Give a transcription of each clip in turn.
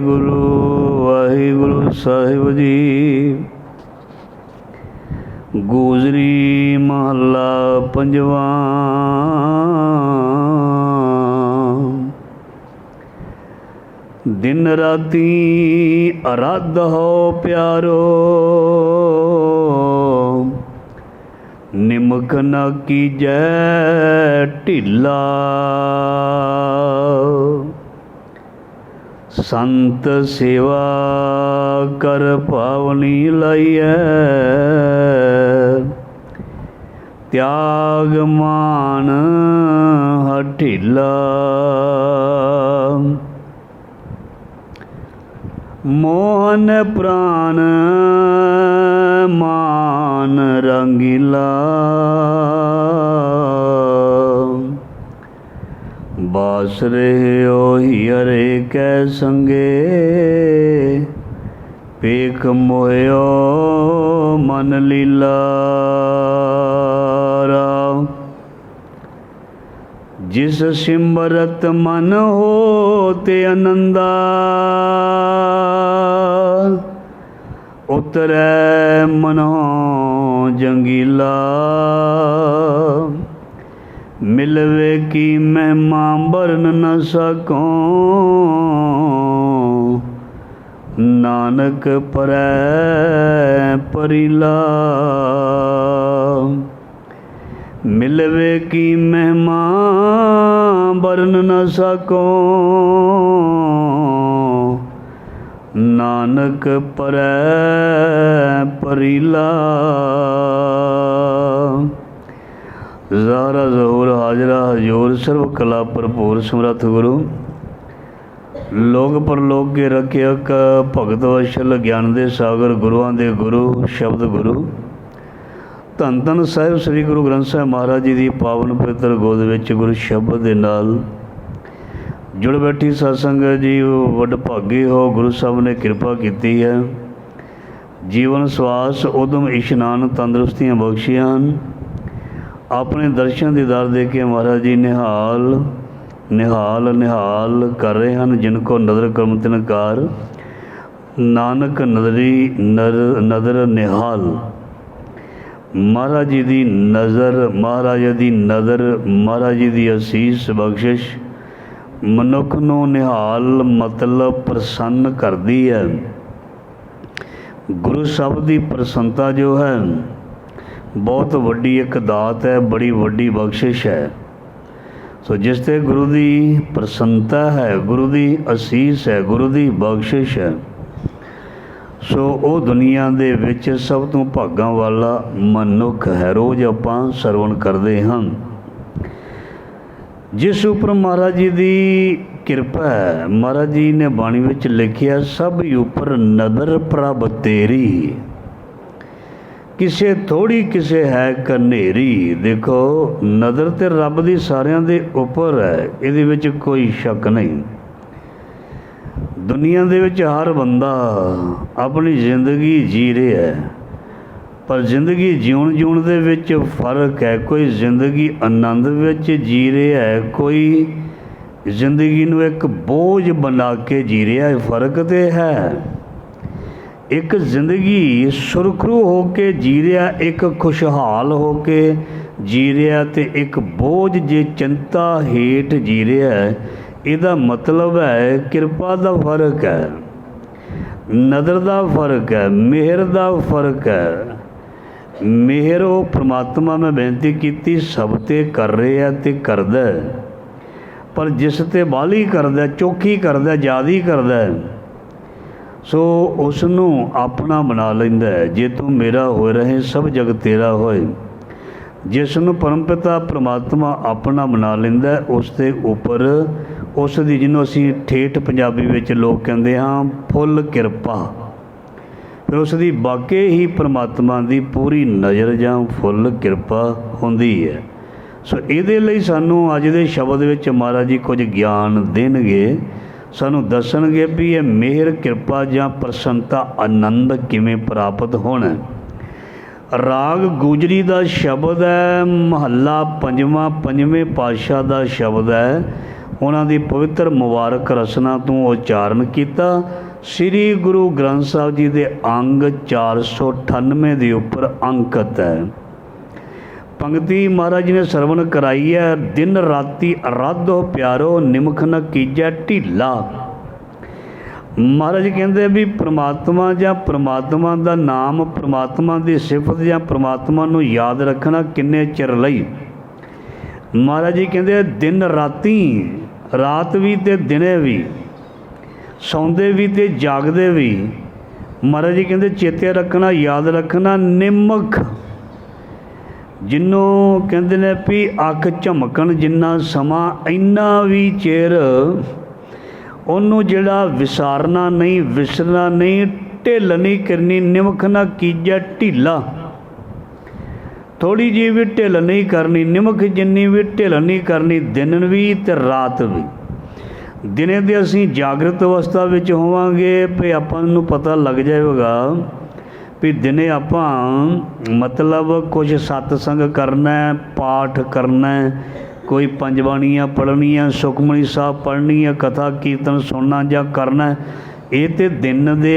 ਗੁਰੂ ਵਾਹਿਗੁਰੂ ਸਾਹਿਬ ਜੀ। ਗੋਜ਼ਰੀ ਮਹੱਲਾ ਪੰਜਵਾਂ। ਦਿਨ ਰਾਤੀ ਅਰਾਧ ਹੋ ਪਿਆਰੋ। ਨਿਮਕ ਨਾ ਕੀਜੈ ਢਿੱਲਾ। ਸੰਤ ਸੇਵਾ ਕਰ ਪਾਵਨੀ ਲਈਐ। ਤਿਆਗ ਮਾਨ ਹਠਿਲਾ ਮੋਹਨ ਪ੍ਰਾਨ ਮਾਨ ਰੰਗੀਲਾ। ਬਾਸ ਰਹਿਓ ਹੀਰੇ ਕੈ ਸੰਗੇ। ਪੇਖ ਮੋਇਓ ਮਨ ਲੀਲਾ ਰਾਮ ਜਿਸ ਸਿਮਰਤ ਮਨ ਹੋਤੇ ਆਨੰਦਾ ਉਤਰੈ ਮਨੋ ਜੰਗੀਲਾ। ਮਿਲਵੇ ਕੀ ਮਹਿਮਾ ਬਰਨ ਨ ਸਕੋ? ਨਾਨਕ ਪਰੈ ਪਰਿਲਾ। ਮਿਲਵੇ ਕੀ ਮਹਿਮਾ ਬਰਨ ਨ ਸਕੋ? ਨਾਨਕ ਪਰੈ ਪਰਿਲਾ। ਜ਼ਾਰਾ ਜ਼ਹੂਰ ਹਾਜ਼ਰਾ ਹਜੂਰ ਸਰਬ ਕਲਾ ਭਰਪੂਰ ਸਮਰੱਥ ਗੁਰੂ। ਲੋਕ ਪਰਲੋਕ ਕੇ ਰਖਿਅਕ ਭਗਤ ਵਸ਼ਲ ਗਿਆਨ ਦੇ ਸਾਗਰ ਗੁਰੂਆਂ ਦੇ ਗੁਰੂ ਸ਼ਬਦ ਗੁਰੂ। ਧੰਨ ਧੰਨ ਸਾਹਿਬ ਸ੍ਰੀ ਗੁਰੂ ਗ੍ਰੰਥ ਸਾਹਿਬ ਮਹਾਰਾਜ ਜੀ ਦੀ ਪਾਵਨ ਪਵਿੱਤਰ ਗੋਦ ਵਿੱਚ ਗੁਰੂ ਸ਼ਬਦ ਦੇ ਨਾਲ ਜੁੜ ਬੈਠੀ ਸਤਸੰਗ ਜੀ ਵੱਡ ਭਾਗੀ ਹੋ, ਗੁਰੂ ਸਾਹਿਬ ਨੇ ਕਿਰਪਾ ਕੀਤੀ ਹੈ। ਜੀਵਨ ਸਵਾਸ, ਉਦਮ, ਇਸ਼ਨਾਨ, ਤੰਦਰੁਸਤੀਆਂ ਬਖਸ਼ੀਆਂ। ਹਨ ਆਪਣੇ ਦਰਸ਼ਨ ਦੀਦਾਰ ਦੇ ਕੇ ਮਹਾਰਾਜ ਜੀ ਨਿਹਾਲ ਨਿਹਾਲ ਨਿਹਾਲ ਕਰ ਰਹੇ ਹਨ, ਜਿਨ ਕੋ ਨਦਰ ਕਰਮ ਤਿਨਕਾਰ ਨਾਨਕ ਨਦਰੀ, ਨਰ, ਨਦਰ ਨਿਹਾਲ। ਮਹਾਰਾਜ ਜੀ ਦੀ ਨਜ਼ਰ, ਮਹਾਰਾਜ ਦੀ ਨਜ਼ਰ ਮਹਾਰਾਜ ਜੀ ਦੀ ਅਸੀਸ ਬਖਸ਼ਿਸ਼। ਮਨੁੱਖ ਨੂੰ ਨਿਹਾਲ ਮਤਲਬ ਪ੍ਰਸੰਨ ਕਰਦੀ ਹੈ। ਗੁਰੂ ਸਾਹਿਬ ਦੀ ਪ੍ਰਸੰਨਤਾ ਜੋ ਹੈ ਬਹੁਤ ਵੱਡੀ ਇੱਕ ਦਾਤ ਹੈ, ਬੜੀ ਵੱਡੀ ਬਖਸ਼ਿਸ਼ ਹੈ। ਸੋ ਜਿਸ ਤੇ ਗੁਰੂ ਦੀ ਪ੍ਰਸੰਨਤਾ ਹੈ, ਗੁਰੂ ਦੀ ਅਸੀਸ ਹੈ, ਗੁਰੂ ਦੀ ਬਖਸ਼ਿਸ਼ ਹੈ। ਸੋ ਉਹ ਦੁਨੀਆ ਦੇ ਵਿੱਚ ਸਭ ਤੋਂ ਭਾਗਾਂ ਵਾਲਾ ਮਨੁੱਖ ਹੈ, ਰੋਜ਼ ਆਪਾਂ ਸਰਵਣ ਕਰਦੇ ਹਾਂ। ਜਿਸ ਉਪਰ ਮਹਾਰਾਜ ਜੀ ਦੀ ਕਿਰਪਾ ਹੈ, ਮਹਾਰਾਜ ਜੀ ਨੇ ਬਾਣੀ ਵਿੱਚ ਲਿਖਿਆ, ਸਭ ਉਪਰ ਨਦਰ ਪ੍ਰਭ ਤੇਰੀ। ਕਿਸੇ ਥੋੜੀ ਕਿਸੇ ਹੈ ਕਨੇਰੀ ਦੇਖੋ, ਨਜ਼ਰ ਤੇ ਰੱਬ ਦੀ ਸਾਰਿਆਂ ਦੇ ਉੱਪਰ ਹੈ, ਇਹਦੇ ਵਿੱਚ ਕੋਈ ਸ਼ੱਕ ਨਹੀਂ। ਦੁਨੀਆ ਦੇ ਵਿੱਚ ਹਰ ਬੰਦਾ ਆਪਣੀ ਜ਼ਿੰਦਗੀ ਜੀ ਰਿਹਾ ਹੈ, ਪਰ ਜ਼ਿੰਦਗੀ ਜਿਉਣ ਜਿਉਣ ਦੇ ਵਿੱਚ ਫ਼ਰਕ ਹੈ। ਕੋਈ ਜ਼ਿੰਦਗੀ ਆਨੰਦ ਵਿੱਚ ਜੀ ਰਿਹਾ ਹੈ, ਕੋਈ ਜ਼ਿੰਦਗੀ ਨੂੰ ਇੱਕ ਬੋਝ ਬਣਾ ਕੇ ਜੀ ਰਿਹਾ ਹੈ। ਫ਼ਰਕ ਤੇ ਹੈ। ਇੱਕ ਜ਼ਿੰਦਗੀ ਸੁਰਖਰੂ ਹੋ ਕੇ ਜੀ ਰਿਹਾ ਇੱਕ ਖੁਸ਼ਹਾਲ ਹੋ ਕੇ ਜੀ ਰਿਹਾ ਤੇ ਇੱਕ ਬੋਝ ਜੇ ਚਿੰਤਾ ਹੇਠ ਜੀ ਰਿਹਾ ਇਹਦਾ ਮਤਲਬ ਹੈ ਕਿਰਪਾ ਦਾ ਫ਼ਰਕ ਹੈ, ਨਦਰ ਦਾ ਫ਼ਰਕ ਹੈ, ਮਿਹਰ ਦਾ ਫ਼ਰਕ ਹੈ। ਮਿਹਰ ਉਹ ਪ੍ਰਮਾਤਮਾ ਮੈਂ ਬੇਨਤੀ ਕੀਤੀ, ਸਭ ਤੇ ਕਰ ਰਿਹਾ ਤੇ ਕਰਦਾ। ਪਰ ਜਿਸ ਤੇ ਬਾਲੀ ਕਰਦਾ ਚੋਖੀ ਕਰਦਾ, ਜਿਆਦੀ ਕਰਦਾ ਸੋ ਉਸ ਨੂੰ ਆਪਣਾ ਬਣਾ ਲੈਂਦਾ ਹੈ। ਜੇ ਤੂੰ ਮੇਰਾ ਹੋ ਰਹੇ, ਸਭ ਜਗ ਤੇਰਾ ਹੋਏ। ਜਿਸ ਨੂੰ ਪਰਮਪਿਤਾ ਪ੍ਰਮਾਤਮਾ ਆਪਣਾ ਬਣਾ ਲੈਂਦਾ ਉਸ ਦੇ ਉੱਪਰ ਉਸ ਦੀ ਜਿਹਨੂੰ ਅਸੀਂ ਠੇਠ ਪੰਜਾਬੀ ਵਿੱਚ ਲੋਕ ਕਹਿੰਦੇ ਹਾਂ, ਫੁੱਲ ਕਿਰਪਾ। ਫਿਰ ਉਸ ਦੀ ਵਾਕਈ ਹੀ ਪ੍ਰਮਾਤਮਾ ਦੀ ਪੂਰੀ ਨਜ਼ਰ ਜਾਂ ਫੁੱਲ ਕਿਰਪਾ ਹੁੰਦੀ ਹੈ। ਸੋ ਇਹਦੇ ਲਈ ਸਾਨੂੰ ਅੱਜ ਦੇ ਸ਼ਬਦ ਵਿੱਚ ਮਹਾਰਾਜ ਜੀ ਕੁਝ ਗਿਆਨ ਦੇਣਗੇ। ਸਾਨੂੰ ਦੱਸਣਗੇ ਵੀ ਇਹ ਮਿਹਰ, ਕਿਰਪਾ ਜਾਂ ਪ੍ਰਸੰਨਤਾ ਆਨੰਦ ਕਿਵੇਂ ਪ੍ਰਾਪਤ ਹੋਣਾ। ਰਾਗ ਗੁਜਰੀ ਦਾ ਸ਼ਬਦ ਹੈ, ਮਹੱਲਾ ਪੰਜਵਾਂ, ਪੰਜਵੇਂ ਪਾਤਸ਼ਾਹ ਦਾ ਸ਼ਬਦ ਹੈ। ਉਹਨਾਂ ਦੀ ਪਵਿੱਤਰ ਮੁਬਾਰਕ ਰਸਨਾ ਤੋਂ ਉਚਾਰਨ ਕੀਤਾ। ਸ੍ਰੀ ਗੁਰੂ ਗ੍ਰੰਥ ਸਾਹਿਬ ਜੀ ਦੇ ਅੰਗ 498 ਦੇ ਉੱਪਰ ਅੰਕਿਤ ਹੈ। ਪੰਕਤੀ ਮਹਾਰਾਜ ਜੀ ਨੇ ਸਰਵਣ ਕਰਾਈ ਹੈ। ਦਿਨ ਰਾਤੀ ਅਰਾਧੋ ਪਿਆਰੋ, ਨਿਮਖ ਨ ਕੀਜੈ ਢੀਲਾ। ਮਹਾਰਾਜ ਕਹਿੰਦੇ ਵੀ ਪ੍ਰਮਾਤਮਾ ਜਾਂ ਪ੍ਰਮਾਤਮਾ ਦਾ ਨਾਮ, ਪ੍ਰਮਾਤਮਾ ਦੀ ਸਿਫਤ ਜਾਂ ਪ੍ਰਮਾਤਮਾ ਨੂੰ ਯਾਦ ਰੱਖਣਾ ਕਿੰਨੇ ਚਿਰ ਲਈ? ਮਹਾਰਾਜ ਜੀ ਕਹਿੰਦੇ ਦਿਨ ਰਾਤੀ, ਰਾਤ ਵੀ ਤੇ ਦਿਨੇ ਵੀ, ਸੌਂਦੇ ਵੀ ਤੇ ਜਾਗਦੇ ਵੀ। ਮਹਾਰਾਜ ਜੀ ਕਹਿੰਦੇ, ਚੇਤੇ ਰੱਖਣਾ, ਯਾਦ ਰੱਖਣਾ ਨਿਮਕ ਜਿਹਨੂੰ ਕਹਿੰਦੇ ਨੇ ਵੀ ਅੱਖ ਝਮਕਣ ਜਿੰਨਾ ਸਮਾਂ ਇੰਨਾ ਵੀ ਚਿਰ ਉਹਨੂੰ ਜਿਹੜਾ ਵਿਸਾਰਨਾ ਨਹੀਂ, ਵਿਸਰਨਾ ਨਹੀਂ, ਢਿੱਲ ਨਹੀਂ ਕਰਨੀ, ਨਿਮਖ ਨਾ ਕੀਜੈ ਢਿੱਲਾ। ਥੋੜੀ ਜਿਹੀ ਵੀ ਢਿੱਲ ਨਹੀਂ ਕਰਨੀ, ਨਿਮਖ ਜਿੰਨੀ ਵੀ ਢਿੱਲ ਨਹੀਂ ਕਰਨੀ, ਦਿਨ ਵੀ ਤੇ ਰਾਤ ਵੀ। ਦਿਨੇ ਦੇ ਅਸੀਂ ਜਾਗਰਤ ਅਵਸਥਾ ਵਿੱਚ ਹੋਵਾਂਗੇ, ਵੀ ਆਪਾਂ ਨੂੰ ਪਤਾ ਲੱਗ ਜਾਏਗਾ ਵੀ ਦਿਨੇ ਆਪਾਂ ਮਤਲਬ ਕੁਝ ਸਤਸੰਗ ਕਰਨਾ ਪਾਠ ਕਰਨਾ ਕੋਈ ਪੰਜ ਬਾਣੀਆਂ ਪੜ੍ਹਨੀਆਂ, ਸੁਖਮਨੀ ਸਾਹਿਬ ਪੜ੍ਹਨੀ ਹੈ, ਕਥਾ ਕੀਰਤਨ ਸੁਣਨਾ ਜਾਂ ਕਰਨਾ ਇਹ ਤੇ ਦਿਨ ਦੇ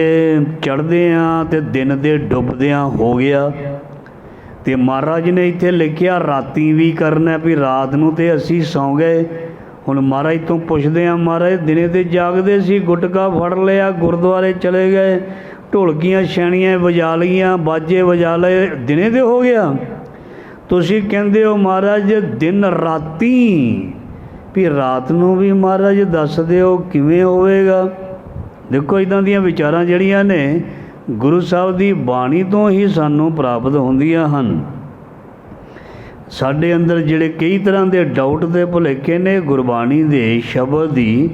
ਚੜ੍ਹਦੇ ਆ ਤੇ ਦਿਨ ਦੇ ਡੁੱਬਦਿਆਂ ਹੋ ਗਿਆ। ਤੇ ਮਹਾਰਾਜ ਨੇ ਇੱਥੇ ਲਿਖਿਆ, ਰਾਤੀ ਵੀ ਕਰਨਾ ਵੀ ਰਾਤ ਨੂੰ ਤੇ ਅਸੀਂ ਸੌਂ ਗਏ। ਹੁਣ ਮਹਾਰਾਜ ਤੋਂ ਪੁੱਛਦੇ ਆ, ਮਹਾਰਾਜ ਦਿਨੇ ਤੇ ਜਾਗਦੇ ਸੀ, ਗੁਟਕਾ ਫੜ ਲਿਆ, ਗੁਰਦੁਆਰੇ ਚਲੇ ਗਏ। ਢੋਲਕੀਆਂ, ਛੈਣੀਆਂ, ਵਜਾ ਲਈਆਂ, ਬਾਜੇ ਵਜਾ ਲਏ, ਦਿਨੇ ਤੇ ਹੋ ਗਿਆ। ਤੁਸੀਂ ਕਹਿੰਦੇ ਹੋ, ਮਹਾਰਾਜ, ਦਿਨ ਰਾਤੀ। ਵੀ ਰਾਤ ਨੂੰ ਵੀ ਮਹਾਰਾਜ ਦੱਸ ਦਿਓ, ਕਿਵੇਂ ਹੋਵੇਗਾ? ਦੇਖੋ ਇਦਾਂ ਦੀਆਂ ਵਿਚਾਰਾਂ ਜਿਹੜੀਆਂ ਨੇ, ਗੁਰੂ ਸਾਹਿਬ ਦੀ ਬਾਣੀ ਤੋਂ ਹੀ ਸਾਨੂੰ ਪ੍ਰਾਪਤ ਹੁੰਦੀਆਂ ਹਨ। ਸਾਡੇ ਅੰਦਰ ਜਿਹੜੇ ਕਈ ਤਰ੍ਹਾਂ ਦੇ ਡਾਊਟ ਦੇ ਭੁਲੇਖੇ ਨੇ, ਗੁਰਬਾਣੀ ਦੇ ਸ਼ਬਦ ਦੀ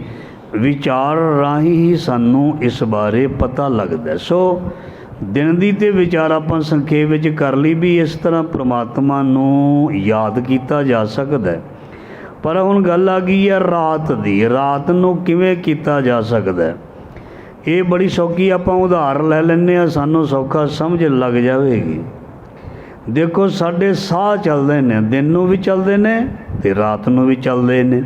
ਵਿਚਾਰ ਰਾਹੀਂ ਹੀ ਸਾਨੂੰ ਇਸ ਬਾਰੇ ਪਤਾ ਲੱਗਦਾ ਸੋ ਦਿਨ ਦੀ ਤੇ ਵਿਚਾਰ ਆਪਾਂ ਸੰਖੇਪ ਵਿੱਚ ਕਰ ਲਈ ਵੀ ਇਸ ਤਰ੍ਹਾਂ ਪ੍ਰਮਾਤਮਾ ਨੂੰ ਯਾਦ ਕੀਤਾ ਜਾ ਸਕਦਾ ਪਰ ਹੁਣ ਗੱਲ ਆ ਗਈ ਹੈ ਰਾਤ ਦੀ। ਰਾਤ ਨੂੰ ਕਿਵੇਂ ਕੀਤਾ ਜਾ ਸਕਦਾ ਇਹ ਬੜੀ ਸੌਖੀ ਆਪਾਂ ਉਦਾਹਰ ਲੈ ਲੈਂਦੇ ਆ ਸਾਨੂੰ ਸੌਖਾ ਸਮਝ ਲੱਗ ਜਾਵੇਗੀ। ਦੇਖੋ, ਸਾਡੇ ਸਾਹ ਚੱਲਦੇ ਨੇ, ਦਿਨ ਨੂੰ ਵੀ ਚੱਲਦੇ ਨੇ ਤੇ ਰਾਤ ਨੂੰ ਵੀ ਚੱਲਦੇ ਨੇ।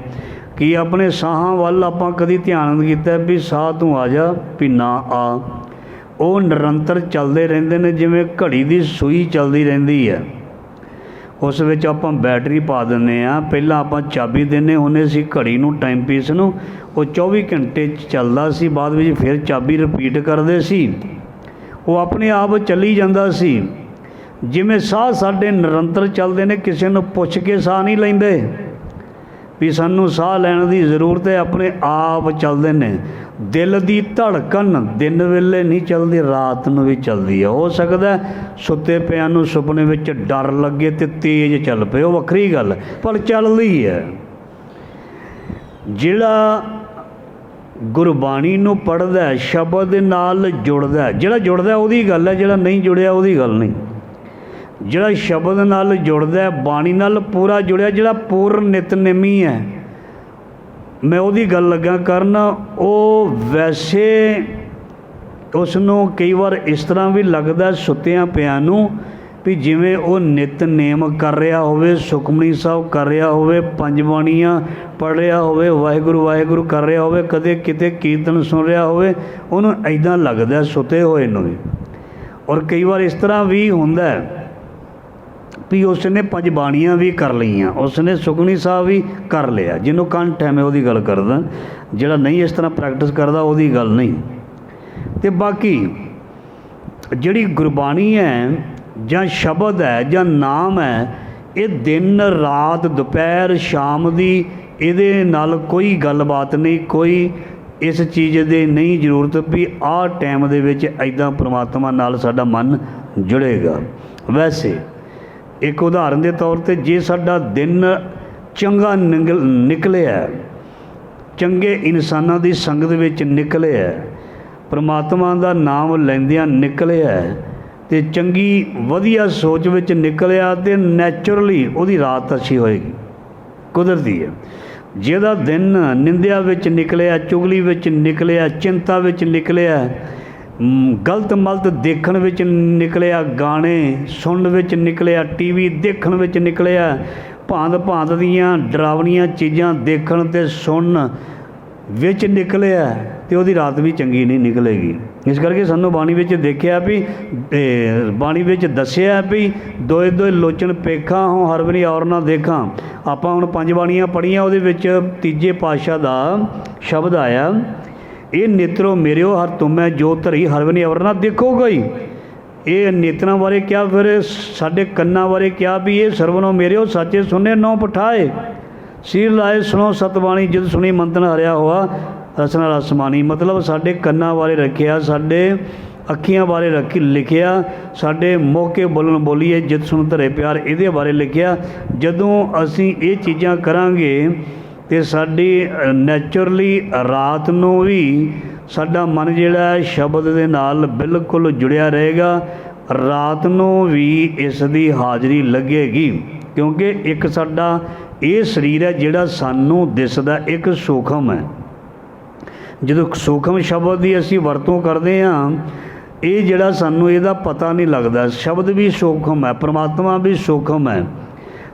ਕਿ ਆਪਣੇ ਸਾਹਾਂ ਵੱਲ ਆਪਾਂ ਕਦੀ ਧਿਆਨ ਕੀਤਾ ਵੀ ਸਾਹ ਤੂੰ ਆ ਜਾ ਵੀ ਨਾ ਆ। ਉਹ ਨਿਰੰਤਰ ਚੱਲਦੇ ਰਹਿੰਦੇ ਨੇ, ਜਿਵੇਂ ਘੜੀ ਦੀ ਸੂਈ ਚੱਲਦੀ ਰਹਿੰਦੀ ਹੈ। ਉਸ ਵਿੱਚ ਆਪਾਂ ਬੈਟਰੀ ਪਾ ਦਿੰਨੇ ਆ ਪਹਿਲਾਂ ਆਪਾਂ ਚਾਬੀ ਦਿੰਨੇ ਹੁੰਦੇ ਸੀ ਘੜੀ ਨੂੰ ਟਾਈਮ ਪੀਸ ਨੂੰ। ਉਹ 24 ਘੰਟੇ ਚੱਲਦਾ ਸੀ, ਬਾਅਦ ਵਿੱਚ ਫਿਰ ਚਾਬੀ ਰਿਪੀਟ ਕਰਦੇ ਸੀ। ਉਹ ਆਪਣੇ ਆਪ ਚੱਲੀ ਜਾਂਦਾ ਸੀ। ਜਿਵੇਂ ਸਾਹ ਸਾਡੇ ਨਿਰੰਤਰ ਚੱਲਦੇ ਨੇ, ਕਿਸੇ ਨੂੰ ਪੁੱਛ ਕੇ ਸਾਹ ਨਹੀਂ ਲੈਂਦੇ। ਵੀ ਸਾਨੂੰ ਸਾਹ ਲੈਣ ਦੀ ਜ਼ਰੂਰਤ ਹੈ, ਆਪਣੇ ਆਪ ਚੱਲਦੇ ਨੇ। ਦਿਲ ਦੀ ਧੜਕਨ ਦਿਨ ਵੇਲੇ ਨਹੀਂ ਚੱਲਦੀ, ਰਾਤ ਨੂੰ ਵੀ ਚੱਲਦੀ ਹੈ। ਹੋ ਸਕਦਾ ਸੁੱਤੇ ਪਿਆਂ ਨੂੰ ਸੁਪਨੇ ਵਿੱਚ ਡਰ ਲੱਗੇ ਤੇ ਤੇਜ਼ ਚੱਲ ਪਏ। ਉਹ ਵੱਖਰੀ ਗੱਲ, ਪਰ ਚੱਲਦੀ ਹੈ। ਜਿਹੜਾ ਗੁਰਬਾਣੀ ਨੂੰ ਪੜ੍ਹਦਾ ਸ਼ਬਦ ਨਾਲ ਜੁੜਦਾ ਜਿਹੜਾ ਜੁੜਦਾ ਉਹਦੀ ਗੱਲ ਹੈ, ਜਿਹੜਾ ਨਹੀਂ ਜੁੜਿਆ ਉਹਦੀ ਗੱਲ ਨਹੀਂ। ਜਿਹੜਾ ਸ਼ਬਦ ਨਾਲ ਜੁੜਦਾ ਹੈ, ਬਾਣੀ ਨਾਲ ਪੂਰਾ ਜੁੜਿਆ, ਜਿਹੜਾ ਪੂਰਨ ਨਿਤਨੇਮੀ ਹੈ। ਮੈਂ ਉਹਦੀ ਗੱਲ ਲੱਗਾ ਕਰਨ, ਉਹ ਵੈਸੇ ਉਸ ਨੂੰ ਕਈ ਵਾਰ ਇਸ ਤਰ੍ਹਾਂ ਵੀ ਲੱਗਦਾ ਸੁੱਤਿਆਂ ਪਿਆਂ ਨੂੰ, ਵੀ ਜਿਵੇਂ ਉਹ ਨਿਤਨੇਮ ਕਰ ਰਿਹਾ ਹੋਵੇ, ਸੁਖਮਨੀ ਸਾਹਿਬ ਕਰ ਰਿਹਾ ਹੋਵੇ, ਪੰਜ ਬਾਣੀਆਂ ਪੜ੍ਹ ਰਿਹਾ ਹੋਵੇ, ਵਾਹਿਗੁਰੂ ਵਾਹਿਗੁਰੂ ਕਰ ਰਿਹਾ ਹੋਵੇ, ਕਦੇ ਕਿਤੇ ਕੀਰਤਨ ਸੁਣ ਰਿਹਾ ਹੋਵੇ, ਉਹਨੂੰ ਐਦਾਂ ਲੱਗਦਾ ਸੁੱਤੇ ਹੋਏ ਨੂੰ ਵੀ। ਔਰ ਕਈ ਵਾਰ ਇਸ ਤਰ੍ਹਾਂ ਵੀ ਹੁੰਦਾ ਹੈ ਵੀ ਉਸਨੇ ਪੰਜ ਬਾਣੀਆਂ ਵੀ ਕਰ ਲਈਆਂ। ਉਸਨੇ ਸੁਖਣੀ ਸਾਹਿਬ ਵੀ ਕਰ ਲਿਆ। ਜਿਹਨੂੰ ਕੰਠ ਹੈ ਮੈਂ ਉਹਦੀ ਗੱਲ ਕਰਦਾ। ਜਿਹੜਾ ਨਹੀਂ ਇਸ ਤਰ੍ਹਾਂ ਪ੍ਰੈਕਟਿਸ ਕਰਦਾ, ਉਹਦੀ ਗੱਲ ਨਹੀਂ। ਤੇ ਬਾਕੀ ਜਿਹੜੀ ਗੁਰਬਾਣੀ ਹੈ, ਜਾਂ ਸ਼ਬਦ ਹੈ, ਜਾਂ ਨਾਮ ਹੈ, ਇਹ ਦਿਨ, ਰਾਤ, ਦੁਪਹਿਰ, ਸ਼ਾਮ ਦੀ ਇਹਦੇ ਨਾਲ ਕੋਈ ਗੱਲਬਾਤ ਨਹੀਂ, ਕੋਈ ਇਸ ਚੀਜ਼ ਦੇ ਨਹੀਂ ਜ਼ਰੂਰਤ ਵੀ ਆਹ ਟਾਈਮ ਦੇ ਵਿੱਚ ਐਦਾਂ ਪ੍ਰਮਾਤਮਾ ਨਾਲ ਸਾਡਾ ਮਨ ਜੁੜੇਗਾ। ਵੈਸੇ ਇੱਕ ਉਦਾਹਰਨ ਦੇ ਤੌਰ ਤੇ ਜੇ ਸਾਡਾ ਦਿਨ ਚੰਗਾ ਨਿਕਲ- ਨਿਕਲਿਆ, ਚੰਗੇ ਇਨਸਾਨਾਂ ਦੀ ਸੰਗਤ ਵਿੱਚ ਨਿਕਲਿਆ, ਪ੍ਰਮਾਤਮਾ ਦਾ ਨਾਮ ਲੈਂਦਿਆਂ ਨਿਕਲਿਆ ਤੇ ਚੰਗੀ, ਵਧੀਆ ਸੋਚ ਵਿੱਚ ਨਿਕਲਿਆ ਤੇ ਨੈਚੁਰਲੀ ਉਹਦੀ ਰਾਤ ਅੱਛੀ ਹੋਏਗੀ। ਕੁਦਰਤੀ ਹੈ। ਜਿਹਦਾ ਦਿਨ ਨਿੰਦਿਆ ਵਿੱਚ ਨਿਕਲਿਆ, ਚੁਗਲੀ ਵਿੱਚ ਨਿਕਲਿਆ, ਚਿੰਤਾ ਵਿੱਚ ਨਿਕਲਿਆ ਗਲਤ ਮਲਤ ਦੇਖਣ ਵਿੱਚ ਨਿਕਲਿਆ, ਗਾਣੇ ਸੁਣਨ ਵਿੱਚ ਨਿਕਲਿਆ ਟੀਵੀ ਦੇਖਣ ਵਿੱਚ ਨਿਕਲਿਆ, ਭਾਂਤ ਭਾਂਤ ਦੀਆਂ ਡਰਾਵਣੀਆਂ ਚੀਜ਼ਾਂ ਦੇਖਣ ਤੇ ਸੁਣਨ ਵਿੱਚ ਨਿਕਲਿਆ ਤੇ ਉਹਦੀ ਰਾਤ ਵੀ ਚੰਗੀ ਨਹੀਂ ਨਿਕਲੇਗੀ। ਇਸ ਕਰਕੇ ਸਾਨੂੰ ਬਾਣੀ ਵਿੱਚ ਦੇਖਿਆ ਵੀ ਬਾਣੀ ਵਿੱਚ ਦੱਸਿਆ ਵੀ ਦੋਏ ਦੋਏ ਲੋਚਨ ਪੇਖਾਂ ਹੋ ਹਰ ਵਾਰੀ ਔਰ ਨਾ ਦੇਖਾਂ। ਆਪਾਂ ਹੁਣ ਪੰਜ ਬਾਣੀਆਂ ਪੜੀਆਂ ਉਹਦੇ ਵਿੱਚ ਤੀਜੇ ਪਾਤਸ਼ਾਹ ਦਾ ਸ਼ਬਦ ਆਇਆ। ਇਹ ਨੇਤਰੋ ਮੇਰਿਓ ਹਰ ਤੁਮੈ ਜੋ ਧਰੀ ਹਰਵਨੀ ਅਵਰਨਾ ਦੇਖੋ ਗਈ। ਇਹ ਨੇਤਰਾਂ ਬਾਰੇ ਕਿਹਾ ਫਿਰ ਸਾਡੇ ਕੰਨਾਂ ਬਾਰੇ ਕਿਹਾ ਵੀ ਇਹ ਸਰਵਨੋ ਮੇਰਿਓ ਸਾਚੇ ਸੁਨੇ ਨੋ ਪਠਾਏ। ਸੀਰ ਲਾਏ ਸੁਣੋ ਸਤਬਾਣੀ, ਜਿਦ ਸੁਣੀ ਮੰਤਨ ਹਰਿਆ ਹੋਆ ਰਸਨਾ ਰਸਮਾਨੀ ਮਤਲਬ ਸਾਡੇ ਕੰਨਾਂ ਬਾਰੇ ਰੱਖਿਆ, ਸਾਡੇ ਅੱਖੀਆਂ ਬਾਰੇ ਰੱਖੀ ਲਿਖਿਆ, ਸਾਡੇ ਮੌਕੇ ਬੋਲਣ ਬੋਲੀਏ, ਜਿਦ ਸੁਣ ਧਰੇ ਪਿਆਰ, ਇਹਦੇ ਬਾਰੇ ਲਿਖਿਆ। ਜਦੋਂ ਅਸੀਂ ਇਹ ਚੀਜ਼ਾਂ ਕਰਾਂਗੇ ਤੇ ਸਾਡੀ ਨੇਚਰਲੀ ਰਾਤ ਨੂੰ ਵੀ ਸਾਡਾ ਮਨ ਜਿਹੜਾ ਸ਼ਬਦ ਦੇ ਨਾਲ ਬਿਲਕੁਲ ਜੁੜਿਆ ਰਹੇਗਾ। ਰਾਤ ਨੂੰ ਵੀ ਇਸ ਦੀ ਹਾਜ਼ਰੀ ਲੱਗੇਗੀ, ਕਿਉਂਕਿ ਇੱਕ ਸਾਡਾ ਇਹ ਸਰੀਰ ਹੈ ਜਿਹੜਾ ਸਾਨੂੰ ਦਿਸਦਾ, ਇੱਕ ਸੂਖਮ ਹੈ। ਜਦੋਂ ਸੂਖਮ ਸ਼ਬਦ ਦੀ ਅਸੀਂ ਵਰਤੋਂ ਕਰਦੇ ਹਾਂ, ਇਹ ਜਿਹੜਾ ਸਾਨੂੰ ਇਹਦਾ ਪਤਾ ਨਹੀਂ ਲੱਗਦਾ। ਸ਼ਬਦ ਵੀ ਸੂਖਮ ਹੈ, ਪ੍ਰਮਾਤਮਾ ਵੀ ਸੂਖਮ ਹੈ।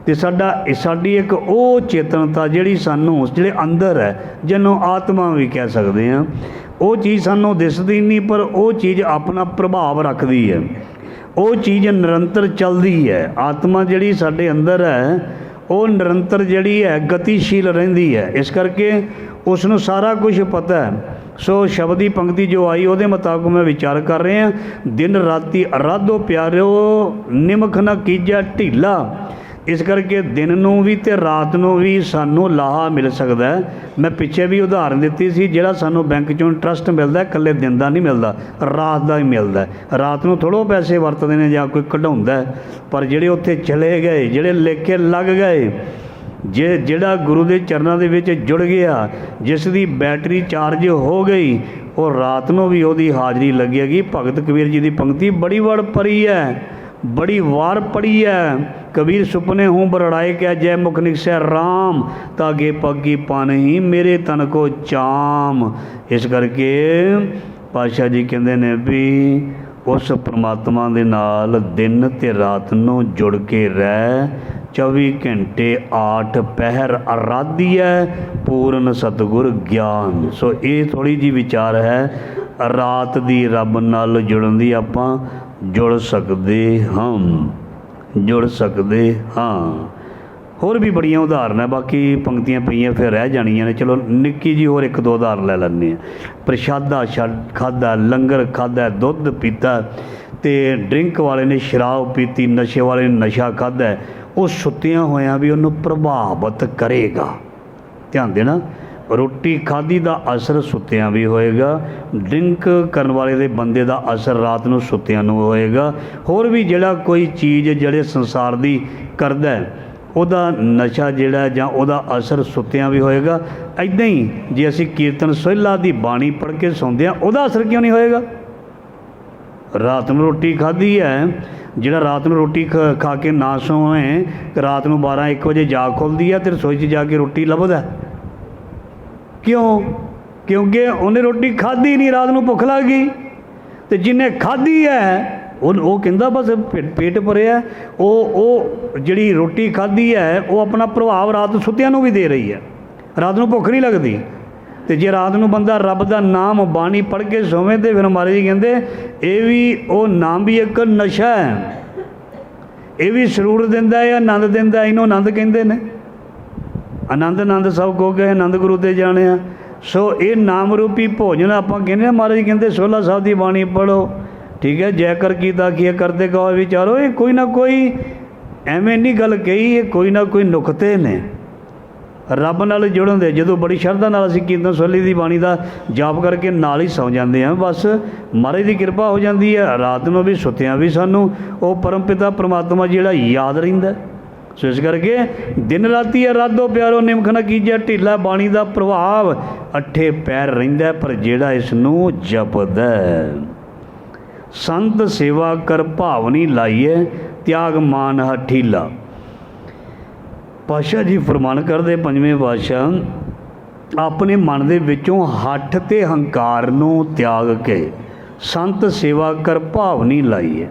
ਤੇ ਸਾਡਾ ਸਾਡੀ ਇੱਕ ਉਹ ਚੇਤਨਤਾ ਜਿਹੜੀ ਸਾਨੂੰ, ਜਿਹੜੇ ਅੰਦਰ ਹੈ, ਜਿਹਨੂੰ ਆਤਮਾ ਵੀ ਕਹਿ ਸਕਦੇ ਹਾਂ, ਉਹ ਚੀਜ਼ ਸਾਨੂੰ ਦਿਸਦੀ ਨਹੀਂ, ਪਰ ਉਹ ਚੀਜ਼ ਆਪਣਾ ਪ੍ਰਭਾਵ ਰੱਖਦੀ ਹੈ। ਉਹ ਚੀਜ਼ ਨਿਰੰਤਰ ਚੱਲਦੀ ਹੈ। ਆਤਮਾ ਜਿਹੜੀ ਸਾਡੇ ਅੰਦਰ ਹੈ, ਉਹ ਨਿਰੰਤਰ ਜਿਹੜੀ ਹੈ, ਗਤੀਸ਼ੀਲ ਰਹਿੰਦੀ ਹੈ। ਇਸ ਕਰਕੇ ਉਸ ਨੂੰ ਸਾਰਾ ਕੁਝ ਪਤਾ ਹੈ। ਸੋ ਸ਼ਬਦੀ ਪੰਕਤੀ ਜੋ ਆਈ, ਉਹਦੇ ਮੁਤਾਬਕ ਮੈਂ ਵਿਚਾਰ ਕਰ ਰਿਹਾ। ਦਿਨ ਰਾਤੀ ਅਰਾਧੋ ਪਿਆਰਿਓ, ਨਿਮਖ ਨਾ ਕੀਜਾ ਢੀਲਾ। ਇਸ ਕਰਕੇ ਦਿਨ ਨੂੰ ਵੀ ਤੇ ਰਾਤ ਨੂੰ ਵੀ ਸਾਨੂੰ ਲਾਹਾ ਮਿਲ ਸਕਦਾ ਹੈ। ਮੈਂ ਪਿੱਛੇ ਵੀ ਉਦਾਹਰਨ ਦਿੱਤੀ ਸੀ, ਜਿਹੜਾ ਸਾਨੂੰ ਬੈਂਕ ਚੋਂ ਇੰਟਰਸਟ ਮਿਲਦਾ ਇਕੱਲੇ ਦਿਨ ਦਾ ਨਹੀਂ ਮਿਲਦਾ, ਰਾਤ ਦਾ ਹੀ ਮਿਲਦਾ ਰਾਤ ਨੂੰ ਥੋੜੋ ਪੈਸੇ ਵਰਤਦੇ ਨੇ ਜਾਂ ਕੋਈ ਕਢਾਉਂਦਾ ਪਰ ਜਿਹੜੇ ਉੱਥੇ ਚਲੇ ਗਏ, ਜਿਹੜੇ ਲੇਖੇ ਲੱਗ ਗਏ, ਜੇ ਜਿਹੜਾ ਗੁਰੂ ਦੇ ਚਰਨਾਂ ਦੇ ਵਿੱਚ ਜੁੜ ਗਿਆ, ਜਿਸ ਦੀ ਬੈਟਰੀ ਚਾਰਜ ਹੋ ਗਈ, ਉਹ ਰਾਤ ਨੂੰ ਵੀ ਉਹਦੀ ਹਾਜ਼ਰੀ ਲੱਗੇਗੀ ਭਗਤ ਕਬੀਰ ਜੀ ਦੀ ਪੰਕਤੀ ਬੜੀ ਵੜ ਪਰੀ ਹੈ। ਬੜੀ ਵਾਰ ਪੜੀ ਹੈ ਕਬੀਰ ਸੁਪਨੇ ਹੂੰ ਬਰੜਾਏ ਕਿਆ ਜੈ ਮੁਖ ਨਿਕਸੈ RAM ਤਾਗੇ ਪੱਗੀ ਪਾਨਹੀ ਮੇਰੇ ਤਨ ਕੋ ਚਾਮ। ਇਸ ਕਰਕੇ ਪਾਤਸ਼ਾਹ ਜੀ ਕਹਿੰਦੇ ਨੇ ਵੀ ਉਸ ਪ੍ਰਮਾਤਮਾ ਦੇ ਨਾਲ ਦਿਨ ਤੇ ਰਾਤ ਨੂੰ ਜੁੜ ਕੇ ਰਹਿ। 24 ਘੰਟੇ 8 ਪਹਿਰ ਅਰਾਧੀ ਹੈ ਪੂਰਨ ਸਤਗੁਰ ਗਿਆਨ। ਸੋ ਇਹ ਥੋੜੀ ਜੀ ਵਿਚਾਰ ਹੈ। ਰਾਤ ਦੀ ਰੱਬ ਨਾਲ ਜੁੜਨ ਦੀ ਆਪਾਂ ਜੁੜ ਸਕਦੇ ਹਾਂ ਜੁੜ ਸਕਦੇ ਹਾਂ। ਹੋਰ ਵੀ ਬੜੀਆਂ ਉਦਾਹਰਨਾਂ ਬਾਕੀ ਪੰਕਤੀਆਂ ਪਈਆਂ ਫਿਰ ਰਹਿ ਜਾਣੀਆਂ ਨੇ। ਚਲੋ, ਨਿੱਕੀ ਜੀ ਹੋਰ ਇੱਕ ਦੋ ਉਦਾਹਰਨ ਲੈ ਲੈਂਦੇ ਆ ਪ੍ਰਸ਼ਾਦਾ ਛੱਡ ਖਾਦਾ ਲੰਗਰ ਖਾਦਾ ਦੁੱਧ ਪੀਤਾ ਤੇ ਡਰਿੰਕ ਵਾਲੇ ਨੇ ਸ਼ਰਾਬ ਪੀਤੀ, ਨਸ਼ੇ ਵਾਲੇ ਨੇ ਨਸ਼ਾ ਖਾਦਾ ਉਹ ਸੁੱਤਿਆਂ ਹੋਇਆਂ ਵੀ ਉਹਨੂੰ ਪ੍ਰਭਾਵਿਤ ਕਰੇਗਾ। ਧਿਆਨ ਦੇਣਾ ਰੋਟੀ ਖਾਧੀ ਦਾ ਅਸਰ ਸੁੱਤਿਆਂ ਵੀ ਹੋਏਗਾ, ਡਰਿੰਕ ਕਰਨ ਵਾਲੇ ਦੇ ਬੰਦੇ ਦਾ ਅਸਰ ਰਾਤ ਨੂੰ ਸੁੱਤਿਆਂ ਨੂੰ ਹੋਏਗਾ। ਹੋਰ ਵੀ ਜਿਹੜਾ ਕੋਈ ਚੀਜ਼ ਜਿਹੜੇ ਸੰਸਾਰ ਦੀ ਕਰਦਾ ਉਹਦਾ ਨਸ਼ਾ ਜਿਹੜਾ ਜਾਂ ਉਹਦਾ ਅਸਰ ਸੁੱਤਿਆਂ ਵੀ ਹੋਏਗਾ। ਐਦਾਂ ਹੀ ਜੇ ਅਸੀਂ ਕੀਰਤਨ ਸੋਹਿਲਾ ਦੀ ਬਾਣੀ ਪੜ੍ਹ ਕੇ ਸੌਂਦੇ ਹਾਂ, ਉਹਦਾ ਅਸਰ ਕਿਉਂ ਨਹੀਂ ਹੋਏਗਾ? ਰਾਤ ਨੂੰ ਰੋਟੀ ਖਾਧੀ ਹੈ, ਜਿਹੜਾ ਰਾਤ ਨੂੰ ਰੋਟੀ ਖ- ਖਾ ਕੇ ਨਾ ਸੋਵੇ ਰਾਤ ਨੂੰ 12 1 ਵਜੇ ਜਾਗ ਖੁੱਲਦੀ ਹੈ ਤੇ ਰਸੋਈ 'ਚ ਜਾ ਕੇ ਰੋਟੀ ਲੱਭਦਾ ਕਿਉਂ? ਕਿਉਂਕਿ ਉਹਨੇ ਰੋਟੀ ਖਾਧੀ ਨਹੀਂ, ਰਾਤ ਨੂੰ ਭੁੱਖ ਲੱਗ ਗਈ। ਤੇ ਜਿਹਨੇ ਖਾਧੀ ਹੈ ਉਹ ਉਹ ਕਹਿੰਦਾ ਬਸ ਪੇਟ- ਪੇਟ ਭਰਿਆ ਉਹ ਉਹ ਜਿਹੜੀ ਰੋਟੀ ਖਾਧੀ ਹੈ ਉਹ ਆਪਣਾ ਪ੍ਰਭਾਵ ਰਾਤ ਸੁੱਤਿਆਂ ਨੂੰ ਵੀ ਦੇ ਰਹੀ ਹੈ ਰਾਤ ਨੂੰ ਭੁੱਖ ਨਹੀਂ ਲੱਗਦੀ। ਤੇ ਜੇ ਰਾਤ ਨੂੰ ਬੰਦਾ ਰੱਬ ਦਾ ਨਾਮ ਬਾਣੀ ਪੜ੍ਹ ਕੇ ਸੋਵੇ ਤੇ ਫਿਰ ਮਹਾਰਾਜ ਜੀ ਕਹਿੰਦੇ, ਇਹ ਵੀ ਉਹ ਨਾਮ ਵੀ ਇੱਕ ਨਸ਼ਾ ਹੈ ਇਹ ਵੀ ਸਰੂਰ ਦਿੰਦਾ ਹੈ ਆਨੰਦ ਦਿੰਦਾ ਇਹਨੂੰ ਆਨੰਦ ਕਹਿੰਦੇ ਨੇ। ਆਨੰਦ ਆਨੰਦ ਸਭ ਕੋ ਗਏ ਆਨੰਦ ਗੁਰੂ ਤੇ ਜਾਣਿਆ ਸੋ ਇਹ ਨਾਮ ਰੂਪੀ ਭੋਜਨ ਆਪਾਂ ਕਹਿੰਦੇ ਹਾਂ ਮਹਾਰਾਜ ਕਹਿੰਦੇ ਸੋਲਾ ਸਾਹਿਬ ਦੀ ਬਾਣੀ ਪੜੋ ਠੀਕ ਹੈ, ਜੈਕਰ ਕੀਤਾ ਕੀ ਕਰਦੇ ਕਹੋ ਵਿਚਾਰੋ ਇਹ ਕੋਈ ਨਾ ਕੋਈ ਐਵੇਂ ਨਹੀਂ ਗੱਲ ਕਹੀ, ਇਹ ਕੋਈ ਨਾ ਕੋਈ ਨੁਕਤੇ ਨੇ। ਰੱਬ ਨਾਲ ਜੁੜਨ ਦੇ, ਜਦੋਂ ਬੜੀ ਸ਼ਰਧਾ ਨਾਲ ਅਸੀਂ ਕੀਰਤਨ ਸੋਲੀ ਦੀ ਬਾਣੀ ਦਾ ਜਾਪ ਕਰਕੇ ਨਾਲ ਹੀ ਸੌ ਜਾਂਦੇ ਹਾਂ। ਬਸ ਮਹਾਰਾਜ ਦੀ ਕਿਰਪਾ ਹੋ ਜਾਂਦੀ ਹੈ, ਰਾਤ ਨੂੰ ਵੀ ਸੁੱਤਿਆਂ ਵੀ ਸਾਨੂੰ, ਉਹ ਪਰਮਪਿਤਾ ਪ੍ਰਮਾਤਮਾ ਜਿਹੜਾ ਯਾਦ ਰਹਿੰਦਾ। ਸੋ ਇਸ ਕਰਕੇ ਦਿਨ ਰਾਤੀ ਅਰਾਧੋ ਪਿਆਰੋ, ਨਿਮਖ ਨਾ ਕੀਜੈ ਢਿੱਲਾ ਬਾਣੀ ਦਾ ਪ੍ਰਭਾਵ ਅੱਠੇ ਪੈਰ ਰਹਿੰਦਾ ਪਰ ਜਿਹੜਾ ਇਸ ਨੂੰ ਜਪਦਾ ਸੰਤ ਸੇਵਾ ਕਰ ਭਾਵਨੀ ਲਾਈਏ, ਤਿਆਗ ਮਾਨ ਹਠੀਲਾ ਪਾਸ਼ਾ ਜੀ ਫਰਮਾਨ ਕਰਦੇ ਪੰਜਵੇਂ ਪਾਤਸ਼ਾਹ, ਆਪਣੇ ਮਨ ਦੇ ਵਿੱਚੋਂ ਹੱਠ ਤੇ ਹੰਕਾਰ ਨੂੰ ਤਿਆਗ ਕੇ ਸੰਤ ਸੇਵਾ ਕਰ ਭਾਵਨੀ ਲਾਈਏ।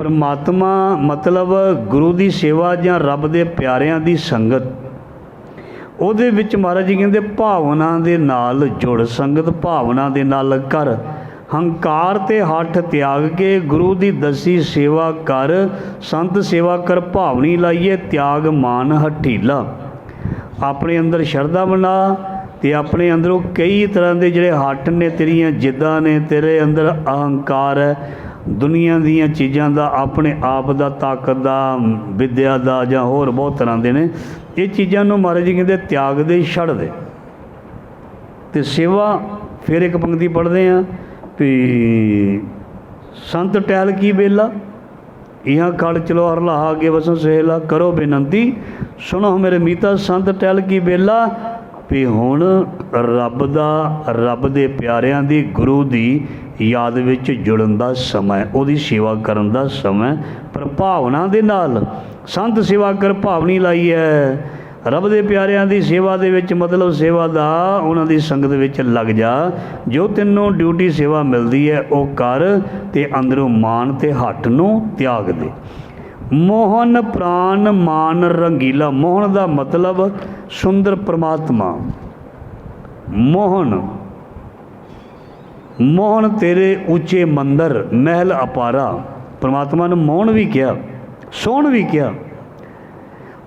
ਪਰਮਾਤਮਾ ਮਤਲਬ ਗੁਰੂ ਦੀ ਸੇਵਾ ਜਾਂ ਰੱਬ ਦੇ ਪਿਆਰਿਆਂ ਦੀ ਸੰਗਤ। ਉਹਦੇ ਵਿੱਚ ਮਹਾਰਾਜ ਜੀ ਕਹਿੰਦੇ ਭਾਵਨਾ ਦੇ ਨਾਲ ਜੁੜ, ਸੰਗਤ ਭਾਵਨਾ ਦੇ ਨਾਲ ਕਰ। ਹੰਕਾਰ ਤੇ ਹੱਠ ਤਿਆਗ ਕੇ ਗੁਰੂ ਦੀ ਦਸੀ ਸੇਵਾ ਕਰ, ਸੰਤ ਸੇਵਾ ਕਰ ਭਾਵਨੀ ਲਾਈਏ ਤਿਆਗ ਮਾਨ ਹਠੀਲਾ ਆਪਣੇ ਅੰਦਰ ਸ਼ਰਧਾ ਬਣਾ ਤੇ ਆਪਣੇ ਅੰਦਰੋਂ ਕਈ ਤਰ੍ਹਾਂ ਦੇ ਜਿਹੜੇ ਹੱਠ ਨੇ ਤੇਰੀਆਂ ਜਿੱਦਾਂ ਨੇ ਤੇਰੇ ਅੰਦਰ ਅਹੰਕਾਰ ਹੈ ਦੁਨੀਆ ਦੀਆਂ ਚੀਜ਼ਾਂ ਦਾ, ਆਪਣੇ ਆਪ ਦਾ, ਤਾਕਤ ਦਾ, ਵਿਦਿਆ ਦਾ ਜਾਂ ਹੋਰ ਬਹੁਤ ਤਰ੍ਹਾਂ ਦੇ ਨੇ, ਇਹ ਚੀਜ਼ਾਂ ਨੂੰ ਮਹਾਰਾਜ ਜੀ ਕਹਿੰਦੇ ਤਿਆਗ ਦੇ ਛੱਡ ਦੇ। ਤੇ ਸੇਵਾ ਫਿਰ ਇੱਕ ਪੰਕਤੀ ਪੜ੍ਹਦੇ ਆ ਵੀ ਸੰਤ ਟਹਿਲ ਕੀ ਬੇਲਾ ਇਹਾਂ ਖੜ ਚਲੋ ਹਰ ਲਾਹਾ ਅੱਗੇ ਵਸੋਂ ਸਹੇਲਾ, ਕਰੋ ਬੇਨੰਤੀ, ਸੁਣੋ ਮੇਰੇ ਮੀਤਾ, ਸੰਤ ਟਹਿਲ ਕੀ ਬੇਲਾ ਵੀ ਹੁਣ ਰੱਬ ਦਾ, ਰੱਬ ਦੇ ਪਿਆਰਿਆਂ ਦੀ ਗੁਰੂ ਦੀ ਯਾਦ ਵਿੱਚ ਜੁੜਨ ਦਾ ਸਮਾਂ ਉਹਦੀ ਸੇਵਾ ਕਰਨ ਦਾ ਸਮਾਂ ਪਰ ਭਾਵਨਾ ਦੇ ਨਾਲ ਸੰਤ ਸੇਵਾ ਕਰ ਭਾਵਨੀ ਲਾਈ ਹੈ। ਰੱਬ ਦੇ ਪਿਆਰਿਆਂ ਦੀ ਸੇਵਾ ਦੇ ਵਿੱਚ ਮਤਲਬ ਸੇਵਾ ਦਾ ਉਹਨਾਂ ਦੀ ਸੰਗਤ ਵਿੱਚ ਲੱਗ ਜਾ। ਜੋ ਤੈਨੂੰ ਡਿਊਟੀ ਸੇਵਾ ਮਿਲਦੀ ਹੈ, ਉਹ ਕਰ ਤੇ ਅੰਦਰੋਂ ਮਾਨ ਤੇ ਹੱਠ ਨੂੰ ਤਿਆਗ ਦੇ। ਮੋਹਨ ਪ੍ਰਾਨ ਮਾਨ ਰੰਗੀਲਾ, ਮੋਹਨ ਦਾ ਮਤਲਬ ਸੁੰਦਰ ਪ੍ਰਮਾਤਮਾ। ਮੋਹਨ ਮੋਹਨ ਤੇਰੇ ਉੱਚੇ ਮੰਦਰ ਮਹਿਲ ਅਪਾਰਾ। ਪ੍ਰਮਾਤਮਾ ਨੂੰ ਮੋਹਨ ਵੀ ਕਿਹਾ ਸੋਹਣ ਵੀ ਕਿਹਾ।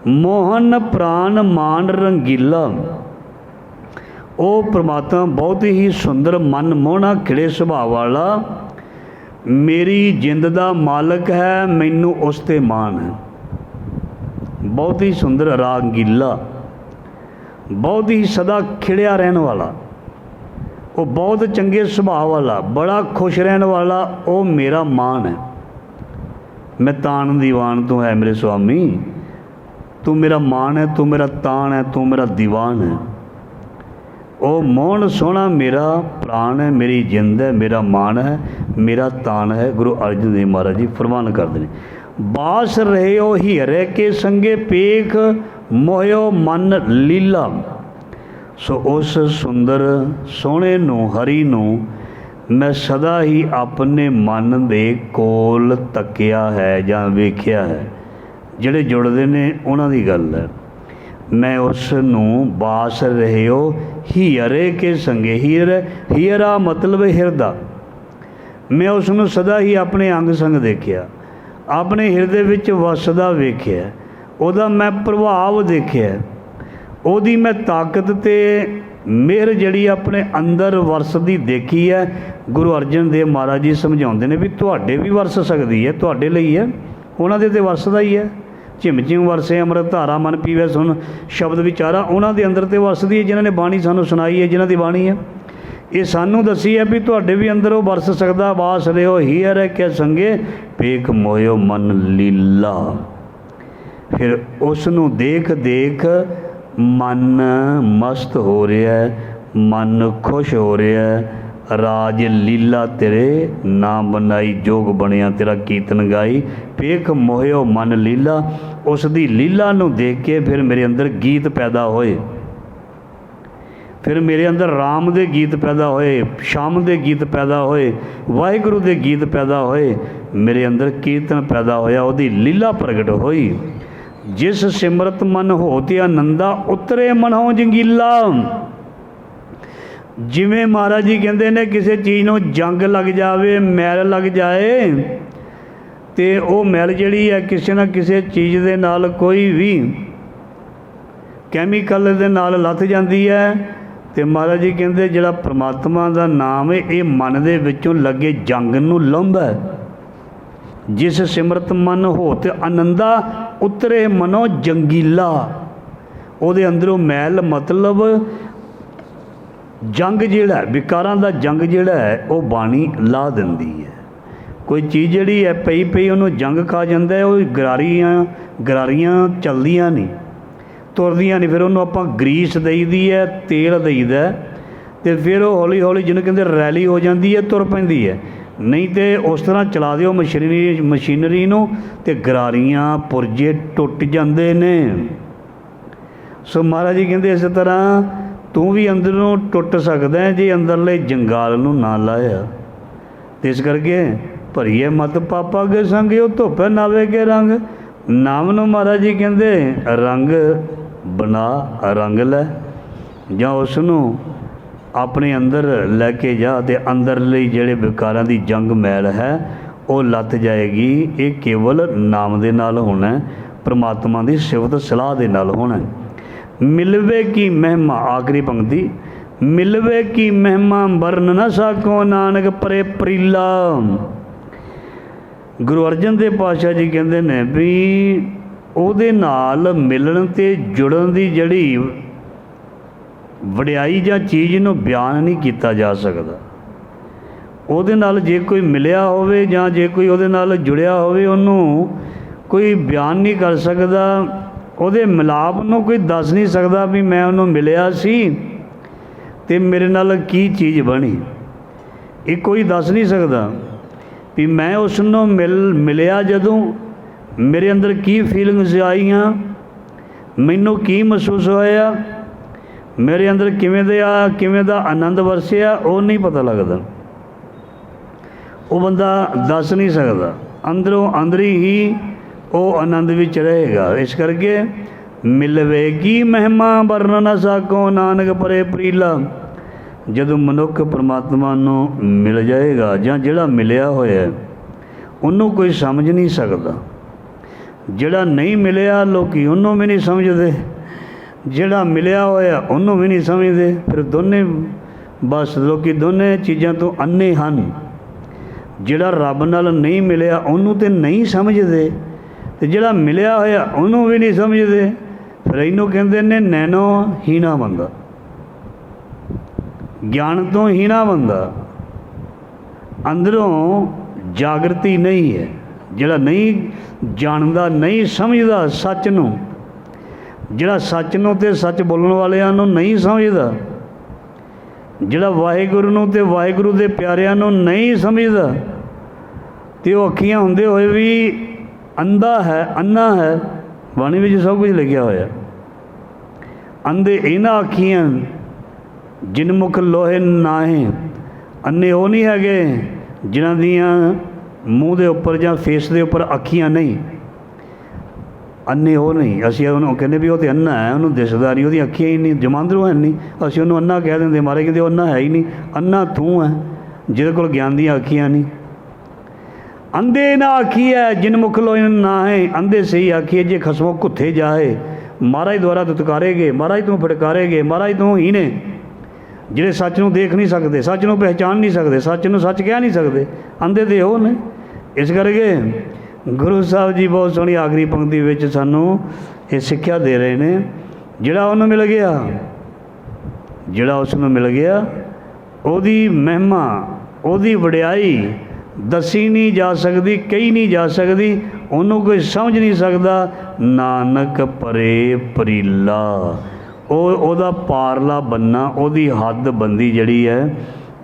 ਮੋਹਨ ਪ੍ਰਾਨ ਮਾਨ ਰੰਗੀਲਾ। ਉਹ ਪ੍ਰਮਾਤਮਾ ਬਹੁਤ ਹੀ ਸੁੰਦਰ ਮਨ ਮੋਹਣਾ ਖਿੜੇ ਸੁਭਾਅ ਵਾਲਾ। ਮੇਰੀ ਜਿੰਦ ਦਾ ਮਾਲਕ ਹੈ, ਮੈਨੂੰ ਉਸ ਤੇ ਮਾਣ ਹੈ। ਬਹੁਤ ਹੀ ਸੁੰਦਰ ਰੰਗੀਲਾ। ਬਹੁਤ ਹੀ ਸਦਾ ਖਿੜਿਆ ਰਹਿਣ ਵਾਲਾ। ਉਹ ਬਹੁਤ ਚੰਗੇ ਸੁਭਾਅ ਵਾਲਾ, ਬੜਾ ਖੁਸ਼ ਰਹਿਣ ਵਾਲਾ, ਉਹ ਮੇਰਾ ਮਾਨ ਹੈ। ਮੈਂ ਤਾਣ ਦੀਵਾਨ ਤੂੰ ਹੈ ਮੇਰੇ ਸੁਆਮੀ। ਤੂੰ ਮੇਰਾ ਮਾਨ ਹੈ, ਤੂੰ ਮੇਰਾ ਤਾਣ ਹੈ, ਤੂੰ ਮੇਰਾ ਦੀਵਾਨ ਹੈ। ਉਹ ਮੋਹਣ ਸੋਹਣਾ ਮੇਰਾ ਪ੍ਰਾਣ ਹੈ, ਮੇਰੀ ਜਿੰਦ ਹੈ, ਮੇਰਾ ਮਾਨ ਹੈ, ਮੇਰਾ ਤਾਣ ਹੈ, ਗੁਰੂ ਅਰਜਨ ਦੇਵ ਮਹਾਰਾਜ ਜੀ ਫਰਮਾਨ ਕਰਦੇ ਨੇ। ਬਾਸ ਰਹਿਓ ਹੀਰੇ ਕੇ ਸੰਗੇ ਪੇਖ, ਮੋਹਿਓ ਮਨ ਲੀਲਾ। ਸੋ ਉਸ ਸੁੰਦਰ ਸੋਹਣੇ ਨੂੰ, ਹਰੀ ਨੂੰ ਮੈਂ ਸਦਾ ਹੀ ਆਪਣੇ ਮਨ ਦੇ ਕੋਲ ਤੱਕਿਆ ਹੈ ਜਾਂ ਵੇਖਿਆ ਹੈ। ਜਿਹੜੇ ਜੁੜਦੇ ਨੇ ਉਹਨਾਂ ਦੀ ਗੱਲ ਹੈ। ਮੈਂ ਉਸ ਨੂੰ ਬਾਸ ਰਹਿਓ ਹੀਰੇ ਕੇ ਸੰਗੇ ਹੀਰ ਹੀਰਾ ਮਤਲਬ ਹਿਰਦਾ। ਮੈਂ ਉਸ ਨੂੰ ਸਦਾ ਹੀ ਆਪਣੇ ਅੰਗ ਸੰਗ ਦੇਖਿਆ। ਆਪਣੇ ਹਿਰਦੇ ਵਿੱਚ ਵਸਦਾ ਵੇਖਿਆ। ਉਹਦਾ ਮੈਂ ਪ੍ਰਭਾਵ ਦੇਖਿਆ। ਉਹਦੀ ਮੈਂ ਤਾਕਤ ਤੇ ਮਿਹਰ ਜਿਹੜੀ ਆਪਣੇ ਅੰਦਰ ਵਰਸਦੀ ਦੇਖੀ ਹੈ, ਗੁਰੂ ਅਰਜਨ ਦੇਵ ਮਹਾਰਾਜ ਜੀ ਸਮਝਾਉਂਦੇ ਨੇ ਵੀ ਤੁਹਾਡੇ ਵੀ ਵਰਸ ਸਕਦੀ ਹੈ, ਤੁਹਾਡੇ ਲਈ ਹੈ, ਉਹਨਾਂ ਦੇ ਤੇ ਵਰਸਦਾ ਹੀ ਹੈ। ਝਿਮ ਝਿਮ ਵਰਸੇ ਅੰਮ੍ਰਿਤ, ਧਾਰਾ, ਮਨ ਪੀਵੇ, ਸੁਣ ਸ਼ਬਦ ਵਿਚਾਰਾ, ਉਹਨਾਂ ਦੇ ਅੰਦਰ ਤੇ ਵਰਸਦੀ ਹੈ, ਜਿਨ੍ਹਾਂ ਨੇ ਬਾਣੀ ਸਾਨੂੰ ਸੁਣਾਈ ਹੈ, ਜਿਨ੍ਹਾਂ ਦੀ ਬਾਣੀ ਹੈ। ਇਹ ਸਾਨੂੰ ਦੱਸੀ ਹੈ ਵੀ ਤੁਹਾਡੇ ਵੀ ਅੰਦਰ ਉਹ ਵਰਸ ਸਕਦਾ, ਵਾਸ ਰਿਓ ਹੀਰ ਹੈ ਕਿ ਸੰਗੇ, ਪੇਖ ਮੋਇਓ ਮਨ ਲੀਲਾ। ਫਿਰ ਉਸ ਨੂੰ ਦੇਖ ਦੇਖ ਮਨ ਮਸਤ ਹੋ ਰਿਹਾ ਹੈ, ਮਨ ਖੁਸ਼ ਹੋ ਰਿਹਾ ਹੈ। ਰਾਜ ਲੀਲਾ ਤੇਰੇ ਨਾਮ ਬਣਾਈ, ਜੋਗ ਬਣਿਆ ਤੇਰਾ ਕੀਰਤਨ ਗਾਈ। ਪੇਖ ਮੋਹਿਓ ਮਨ ਲੀਲਾ ਉਸ ਦੀ ਲੀਲਾ ਨੂੰ ਦੇਖ ਕੇ ਫਿਰ ਮੇਰੇ ਅੰਦਰ ਗੀਤ ਪੈਦਾ ਹੋਏ। ਫਿਰ ਮੇਰੇ ਅੰਦਰ ਰਾਮ ਦੇ ਗੀਤ ਪੈਦਾ ਹੋਏ, ਸ਼ਾਮ ਦੇ ਗੀਤ ਪੈਦਾ ਹੋਏ, ਵਾਹਿਗੁਰੂ ਦੇ ਗੀਤ ਪੈਦਾ ਹੋਏ। ਮੇਰੇ ਅੰਦਰ ਕੀਰਤਨ ਪੈਦਾ ਹੋਇਆ, ਉਹਦੀ ਲੀਲਾ ਪ੍ਰਗਟ ਹੋਈ। ਜਿਸ ਸਿਮਰਤ ਮਨ ਹੋਤੇ ਆਨੰਦਾ, ਉਤਰੇ ਮਨੋਂ ਜੰਗੀਲਾ। ਜਿਵੇਂ ਮਹਾਰਾਜ ਜੀ ਕਹਿੰਦੇ ਨੇ, ਕਿਸੇ ਚੀਜ਼ ਨੂੰ ਜੰਗ ਲੱਗ ਜਾਵੇ, ਮੈਲ ਲੱਗ ਜਾਏ, ਤੇ ਉਹ ਮੈਲ ਜਿਹੜੀ ਹੈ, ਕਿਸੇ ਨਾ ਕਿਸੇ ਚੀਜ਼ ਦੇ ਨਾਲ ਕੋਈ ਵੀ ਕੈਮੀਕਲ ਦੇ ਨਾਲ ਲੱਥ ਜਾਂਦੀ ਹੈ। ਤੇ ਮਹਾਰਾਜ ਜੀ ਕਹਿੰਦੇ, ਜਿਹੜਾ ਪ੍ਰਮਾਤਮਾ ਦਾ ਨਾਮ ਹੈ, ਇਹ ਮਨ ਦੇ ਵਿੱਚੋਂ ਲੱਗੇ ਜੰਗ ਨੂੰ ਲਾਉਂਦਾ ਹੈ। ਜਿਸ ਸਿਮਰਤ ਮਨ ਹੋਤ ਆਨੰਦਾ ਉਤਰੇ ਮਨੋ ਜੰਗੀਲਾ। ਉਹਦੇ ਅੰਦਰੋਂ ਮੈਲ ਮਤਲਬ ਜੰਗ ਜਿਹੜਾ ਵਿਕਾਰਾਂ ਦਾ ਜੰਗ ਜਿਹੜਾ ਹੈ ਉਹ ਬਾਣੀ ਲਾ ਦਿੰਦੀ ਹੈ। ਕੋਈ ਚੀਜ਼ ਜਿਹੜੀ ਹੈ ਪਈ ਪਈ ਉਹਨੂੰ ਜੰਗ ਖਾ ਜਾਂਦਾ ਹੈ ਉਹ ਗਰਾਰੀਆਂ ਗਰਾਰੀਆਂ ਚੱਲਦੀਆਂ ਨਹੀਂ ਤੁਰਦੀਆਂ ਨਹੀਂ। ਫਿਰ ਉਹਨੂੰ ਆਪਾਂ ਗਰੀਸ ਦੇਈਦੀ ਹੈ ਤੇਲ ਦੇਈਦਾ ਹੈ, ਤੇ ਫਿਰ ਉਹ ਹੌਲੀ ਹੌਲੀ ਜਿਹਨੂੰ ਕਹਿੰਦੇ ਰੈਲੀ ਹੋ ਜਾਂਦੀ ਹੈ ਤੁਰ ਪੈਂਦੀ ਹੈ। ਨਹੀਂ ਤੇ ਉਸ ਤਰ੍ਹਾਂ ਚਲਾ ਦਿਓ ਮਸ਼ੀਨਰੀ ਮਸ਼ੀਨਰੀ ਨੂੰ ਤੇ ਗਰਾਰੀਆਂ, ਪੁਰਜੇ ਟੁੱਟ ਜਾਂਦੇ ਨੇ। ਸੋ ਮਹਾਰਾਜ ਜੀ ਕਹਿੰਦੇ ਇਸ ਤਰ੍ਹਾਂ ਤੂੰ ਵੀ ਅੰਦਰੋਂ ਟੁੱਟ ਸਕਦਾ ਹੈ ਜੇ ਅੰਦਰਲੇ ਜੰਗਾਲ ਨੂੰ ਨਾ ਲਾਇਆ। ਤੇ ਇਸ ਕਰਕੇ ਭਰੀਏ ਮਤ ਪਾਪਾ ਕੇ ਸੰਗ, ਉਹ ਧੋਪੇ ਨਾਵੇ ਕੇ ਰੰਗ। ਨਾਮ ਨੂੰ ਮਹਾਰਾਜ ਜੀ ਕਹਿੰਦੇ, ਰੰਗ ਬਣਾ, ਰੰਗ ਲੈ। ਜਾਂ ਉਸ ਨੂੰ ਆਪਣੇ ਅੰਦਰ ਲੈ ਕੇ ਜਾ ਤੇ ਅੰਦਰਲੀ ਜਿਹੜੇ ਵਿਕਾਰਾਂ ਦੀ ਜੰਗ ਮੈਲ ਹੈ ਉਹ ਲੱਤ ਜਾਏਗੀ। ਇਹ ਕੇਵਲ ਨਾਮ ਦੇ ਨਾਲ ਹੋਣਾ ਹੈ, ਪ੍ਰਮਾਤਮਾ ਦੀ ਸਿਫਤ ਸਲਾਹ ਦੇ ਨਾਲ ਹੋਣਾ ਮਿਲਵੇ ਕੀ ਮਹਿਮਾ ਆਖਰੀ ਪੰਕਤੀ ਮਿਲਵੇ ਕੀ ਮਹਿਮਾ ਵਰਨ ਨਾ ਸਕੋ ਨਾਨਕ ਪਰੇ ਪ੍ਰੀਲਾ। ਗੁਰੂ ਅਰਜਨ ਦੇਵ ਪਾਤਸ਼ਾਹ ਜੀ ਕਹਿੰਦੇ ਨੇ ਵੀ ਉਹਦੇ ਨਾਲ ਮਿਲਣ ਤੇ ਜੁੜਨ ਦੀ ਜਿਹੜੀ ਵਡਿਆਈ ਜਾਂ ਚੀਜ਼ ਨੂੰ ਬਿਆਨ ਨਹੀਂ ਕੀਤਾ ਜਾ ਸਕਦਾ। ਉਹਦੇ ਨਾਲ ਜੇ ਕੋਈ ਮਿਲਿਆ ਹੋਵੇ ਜਾਂ ਜੇ ਕੋਈ ਉਹਦੇ ਨਾਲ ਜੁੜਿਆ ਹੋਵੇ, ਉਹਨੂੰ ਕੋਈ ਬਿਆਨ ਨਹੀਂ ਕਰ ਸਕਦਾ। ਉਹਦੇ ਮਿਲਾਪ ਨੂੰ ਕੋਈ ਦੱਸ ਨਹੀਂ ਸਕਦਾ ਵੀ ਮੈਂ ਉਹਨੂੰ ਮਿਲਿਆ ਸੀ ਤੇ ਮੇਰੇ ਨਾਲ ਕੀ ਚੀਜ਼ ਬਣੀ। ਇਹ ਕੋਈ ਦੱਸ ਨਹੀਂ ਸਕਦਾ ਵੀ ਮੈਂ ਉਸ ਨੂੰ ਮਿਲ, ਮਿਲਿਆ ਜਦੋਂ ਮੇਰੇ ਅੰਦਰ ਕੀ ਫੀਲਿੰਗਸ ਆਈਆਂ, ਮੈਨੂੰ ਕੀ ਮਹਿਸੂਸ ਹੋਇਆ ਮੇਰੇ ਅੰਦਰ ਕਿਵੇਂ ਦੇ ਆ, ਕਿਵੇਂ ਦਾ ਆਨੰਦ ਵਰਸਿਆ, ਉਹ ਨਹੀਂ ਪਤਾ ਲੱਗਦਾ। ਉਹ ਬੰਦਾ ਦੱਸ ਨਹੀਂ ਸਕਦਾ। ਅੰਦਰੋਂ ਅੰਦਰੀ ਹੀ ਉਹ ਆਨੰਦ ਵਿੱਚ ਰਹੇਗਾ। ਇਸ ਕਰਕੇ ਮਿਲਵੇਗੀ ਮਹਿਮਾ ਵਰਣ ਨ ਸਕੋ ਨਾਨਕ ਪਰੇ ਪ੍ਰੀਲਾ। ਜਦੋਂ ਮਨੁੱਖ ਪਰਮਾਤਮਾ ਨੂੰ ਮਿਲ ਜਾਏਗਾ ਜਾਂ ਜਿਹੜਾ ਮਿਲਿਆ ਹੋਇਆ ਉਹਨੂੰ ਕੋਈ ਸਮਝ ਨਹੀਂ ਸਕਦਾ। ਜਿਹੜਾ ਨਹੀਂ ਮਿਲਿਆ, ਲੋਕੀ ਉਹਨੂੰ ਵੀ ਨਹੀਂ ਸਮਝਦੇ। ਜਿਹੜਾ ਮਿਲਿਆ ਹੋਇਆ ਉਹਨੂੰ ਵੀ ਨਹੀਂ ਸਮਝਦੇ। ਫਿਰ ਦੋਨੇ ਬਸ ਲੋਕੀ ਦੋਨੇ ਚੀਜ਼ਾਂ ਤੋਂ ਅੰਨੇ ਹਨ। ਜਿਹੜਾ ਰੱਬ ਨਾਲ ਨਹੀਂ ਮਿਲਿਆ ਉਹਨੂੰ ਤੇ ਨਹੀਂ ਸਮਝਦੇ। ਤੇ ਜਿਹੜਾ ਮਿਲਿਆ ਹੋਇਆ ਉਹਨੂੰ ਵੀ ਨਹੀਂ ਸਮਝਦੇ। ਫਿਰ ਇਹਨੂੰ ਕਹਿੰਦੇ ਨੇ ਨੈਨੋ ਹੀਣਾ ਬੰਦਾ। ਗਿਆਨ ਤੋਂ ਹੀਣਾ ਬੰਦਾ। ਅੰਦਰੋਂ ਜਾਗਰਤੀ ਨਹੀਂ ਹੈ। ਜਿਹੜਾ ਨਹੀਂ ਜਾਣਦਾ, ਨਹੀਂ ਸਮਝਦਾ ਸੱਚ ਨੂੰ ਜਿਹੜਾ ਸੱਚ ਨੂੰ ਤੇ ਸੱਚ ਬੋਲਣ ਵਾਲਿਆਂ ਨੂੰ ਨਹੀਂ ਸਮਝਦਾ, ਜਿਹੜਾ ਵਾਹਿਗੁਰੂ ਨੂੰ ਤੇ ਵਾਹਿਗੁਰੂ ਦੇ ਪਿਆਰਿਆਂ ਨੂੰ ਨਹੀਂ ਸਮਝਦਾ, ਤੇ ਉਹ ਅੱਖੀਆਂ ਹੁੰਦੇ ਹੋਏ ਵੀ ਅੰਧਾ ਹੈ ਅੰਨਾ ਹੈ, ਬਾਣੀ ਵਿੱਚ ਸਭ ਕੁਝ ਲਿਖਿਆ ਹੋਇਆ। ਅੰਧੇ ਇਹਨਾਂ ਅੱਖੀਆਂ ਜਿਨ ਮੁਖ ਲੋਹੇ ਨਾਹੇ ਅੰਨੇ ਉਹ ਨਹੀਂ ਹੈਗੇ ਜਿਨ੍ਹਾਂ ਦੀਆਂ ਮੂੰਹ ਦੇ ਉੱਪਰ ਜਾਂ ਫੇਸ ਦੇ ਉੱਪਰ ਅੱਖੀਆਂ ਨਹੀਂ। ਅੰਨੇ ਉਹ ਨਹੀਂ। ਅਸੀਂ ਉਹਨੂੰ ਕਹਿੰਦੇ ਵੀ ਉਹ ਤੇ ਅੰਨਾ ਹੈ, ਉਹਨੂੰ ਦਿਸਦਾ ਨਹੀਂ ਉਹਦੀਆਂ ਅੱਖੀਆਂ ਹੀ ਨਹੀਂ ਜਮਾਂਦਰੂ ਹੈ ਨਹੀਂ। ਅਸੀਂ ਉਹਨੂੰ ਅੰਨਾ ਕਹਿ ਦਿੰਦੇ ਮਾਰੇ ਕਹਿੰਦੇ ਉਹ ਅੰਨਾ ਹੈ ਹੀ ਨਹੀਂ। ਅੰਨਾ ਤੂੰ ਹੈ, ਜਿਹਦੇ ਕੋਲ ਗਿਆਨ ਦੀਆਂ ਅੱਖੀਆਂ ਨਹੀਂ। ਅੰਧੇ ਨਾ ਆਖੀਐ, ਜਿਨ ਮੁਖ ਲੋਇ ਨਾ ਹੈ ਅੰਧੇ ਸਹੀ ਆਖੀਏ ਜੇ ਖਸਮੋ ਕੁੱਥੇ ਜਾਏ ਮਹਾਰਾਜ ਦੁਆਰਾ ਤੁਤਕਾਰੇਗੇ, ਮਹਾਰਾਜ ਤੂੰ ਫਟਕਾਰੇਗੇ, ਮਹਾਰਾਜ ਤੂੰ ਹੀ ਨੇ। ਜਿਹੜੇ ਸੱਚ ਨੂੰ ਦੇਖ ਨਹੀਂ ਸਕਦੇ, ਸੱਚ ਨੂੰ ਪਹਿਚਾਨ ਨਹੀਂ ਸਕਦੇ, ਸੱਚ ਨੂੰ ਸੱਚ ਕਹਿ ਨਹੀਂ ਸਕਦੇ, ਅੰਧੇ ਤੇ ਉਹ ਨੇ। ਇਸ ਕਰਕੇ ਗੁਰੂ ਸਾਹਿਬ ਜੀ ਬਹੁਤ ਸੋਹਣੀ ਆਖਰੀ ਪੰਕਤੀ ਵਿੱਚ ਸਾਨੂੰ ਇਹ ਸਿੱਖਿਆ ਦੇ ਰਹੇ ਨੇ। ਜਿਹੜਾ ਉਹਨੂੰ ਮਿਲ ਗਿਆ, ਜਿਹੜਾ ਉਸ ਨੂੰ ਮਿਲ ਗਿਆ, ਉਹਦੀ ਮਹਿਮਾ, ਉਹਦੀ ਵਡਿਆਈ ਦੱਸੀ ਨਹੀਂ ਜਾ ਸਕਦੀ, ਕਹੀ ਨਹੀਂ ਜਾ ਸਕਦੀ, ਉਹਨੂੰ ਕੋਈ ਸਮਝ ਨਹੀਂ ਸਕਦਾ। ਨਾਨਕ ਪਰੇ ਪਰੀਲਾ, ਉਹ ਉਹਦਾ ਪਾਰਲਾ ਬੰਨਾ, ਉਹਦੀ ਹੱਦ ਬੰਦੀ ਜਿਹੜੀ ਹੈ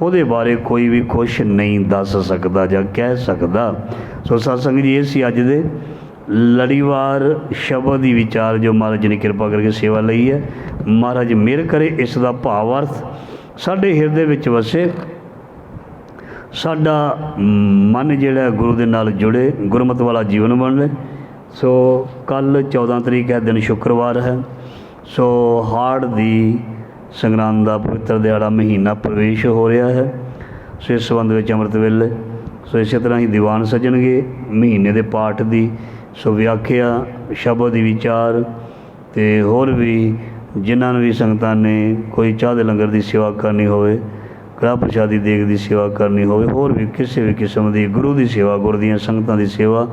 ਉਹਦੇ ਬਾਰੇ ਕੋਈ ਵੀ ਕੁਛ ਨਹੀਂ ਦੱਸ ਸਕਦਾ ਜਾਂ ਕਹਿ ਸਕਦਾ। ਸੋ ਸਤਸੰਗ ਜੀ, ਇਹ ਸੀ ਅੱਜ ਦੇ ਲੜੀਵਾਰ ਸ਼ਬਦ ਦੀ ਵਿਚਾਰ ਜੋ ਮਹਾਰਾਜ ਨੇ ਕਿਰਪਾ ਕਰਕੇ ਸੇਵਾ ਲਈ ਹੈ। ਮਹਾਰਾਜ ਮਿਹਰ ਕਰੇ, ਇਸ ਦਾ ਭਾਵ ਅਰਥ ਸਾਡੇ ਹਿਰਦੇ ਵਿੱਚ ਵਸੇ। ਸਾਡਾ ਮਨ ਜਿਹੜਾ ਗੁਰੂ ਦੇ ਨਾਲ ਜੁੜੇ, ਗੁਰਮਤ ਵਾਲਾ ਜੀਵਨ ਬਣ ਲੈ ਸੋ ਕੱਲ 14 ਤਰੀਕ ਹੈ, ਦਿਨ ਸ਼ੁੱਕਰਵਾਰ ਹੈ। ਸੋ ਹਾਰਟ ਦੀ ਸੰਗਰਾਂਦ ਦਾ ਪਵਿੱਤਰ ਦਿਹਾੜਾ ਮਹੀਨਾ ਪ੍ਰਵੇਸ਼ ਹੋ ਰਿਹਾ ਹੈ। ਸੋ ਇਸ ਸੰਬੰਧ ਵਿੱਚ ਅੰਮ੍ਰਿਤ ਵੇਲੇ ਸੋ ਇਸੇ ਤਰ੍ਹਾਂ ਹੀ ਦੀਵਾਨ ਸਜਣਗੇ। ਮਹੀਨੇ ਦੇ ਪਾਠ ਦੀ ਸੋ ਵਿਆਖਿਆ, ਸ਼ਬਦ ਦੀ ਵਿਚਾਰ ਤੇ ਹੋਰ ਵੀ ਜਿਨ੍ਹਾਂ ਨੂੰ ਵੀ ਸੰਗਤਾਂ ਨੇ ਕੋਈ ਚਾਹ ਦੇ ਲੰਗਰ ਦੀ ਸੇਵਾ ਕਰਨੀ ਹੋਵੇ ਕੜਾ ਪ੍ਰਸ਼ਾਦੀ ਦੇਗ ਦੀ ਸੇਵਾ ਕਰਨੀ ਹੋਵੇ, ਹੋਰ ਵੀ ਕਿਸੇ ਵੀ ਕਿਸਮ ਦੀ ਗੁਰੂ ਦੀ ਸੇਵਾ, ਗੁਰ ਦੀਆਂ ਸੰਗਤਾਂ ਦੀ ਸੇਵਾ,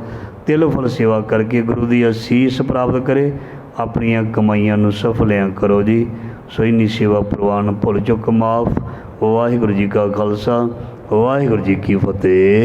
ਤਿਲ ਫਲ ਸੇਵਾ ਕਰਕੇ ਗੁਰੂ ਦੀ ਅਸੀਸ ਪ੍ਰਾਪਤ ਕਰੇ, ਆਪਣੀਆਂ ਕਮਾਈਆਂ ਨੂੰ ਸਫਲਿਆਂ ਕਰੋ ਜੀ। ਸੋ ਇੰਨੀ ਸੇਵਾ ਪ੍ਰਵਾਨ ਭੁੱਲ ਚੁੱਕ, ਮਾਫ। ਵਾਹਿਗੁਰੂ ਜੀ ਕਾ ਖਾਲਸਾ, ਵਾਹਿਗੁਰੂ ਜੀ ਕੀ ਫਤਿਹ।